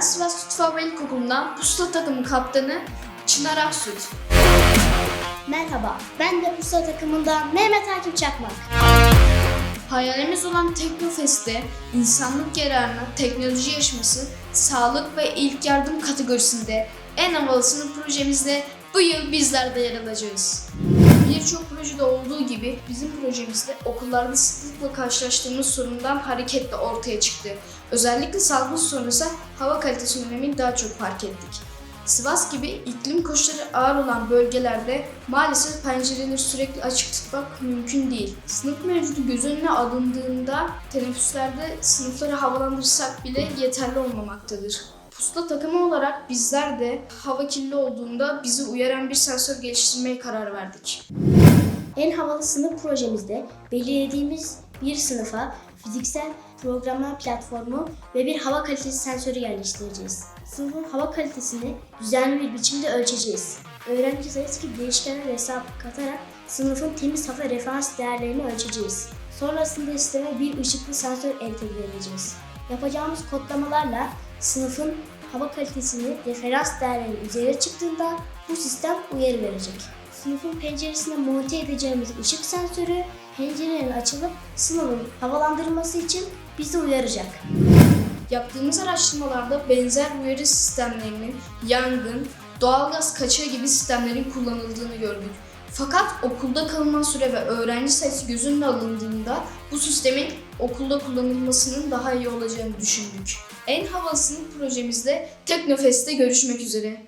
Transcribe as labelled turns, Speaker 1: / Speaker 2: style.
Speaker 1: Sivas Tutfa İlkokulu'ndan pusula takımı kaptanı Çınar Aksüt.
Speaker 2: Merhaba, ben de Pusula takımından Mehmet Akif Çakmak.
Speaker 1: Hayalimiz olan Teknofest'te insanlık yararına teknoloji yarışması, sağlık ve ilk yardım kategorisinde en havalısının projemizde bu yıl bizler de yer alacağız. Birçok projede olduğu gibi bizim projemizde okullarda sıklıkla karşılaştığımız sorundan hareketle ortaya çıktı. Özellikle salgın sonrası hava kalitesi önemini daha çok fark ettik. Sivas gibi iklim koşulları ağır olan bölgelerde maalesef pencereleri sürekli açık tutmak mümkün değil. Sınıf mevcudu göz önüne alındığında teneffüslerde sınıfları havalandırsak bile yeterli olmamaktadır. Pusula takımı olarak bizler de hava kirli olduğunda bizi uyaran bir sensör geliştirmeye karar verdik.
Speaker 2: En havalı sınıf projemizde belirlediğimiz bir sınıfa fiziksel programlama platformu ve bir hava kalitesi sensörü yerleştireceğiz. Sınıfın hava kalitesini düzenli bir biçimde ölçeceğiz. Öğrenci sayısı gibi değişkenler hesap katarak sınıfın temiz hava referans değerlerini ölçeceğiz. Sonrasında sisteme bir ışıklı sensör entegre edeceğiz. Yapacağımız kodlamalarla sınıfın hava kalitesini referans değerleri üzerine çıktığında bu sistem uyarı verecek. Sınıfın penceresine monte edeceğimiz ışık sensörü pencerelerin açılıp sınıfın havalandırılması için bizi uyaracak.
Speaker 1: Yaptığımız araştırmalarda benzer uyarı sistemlerinin yangın, doğalgaz kaçağı gibi sistemlerin kullanıldığını gördük. Fakat okulda kalınan süre ve öğrenci sayısı göz önüne alındığında bu sistemin okulda kullanılmasının daha iyi olacağını düşündük. En havalısının projemizde Teknofest'te görüşmek üzere.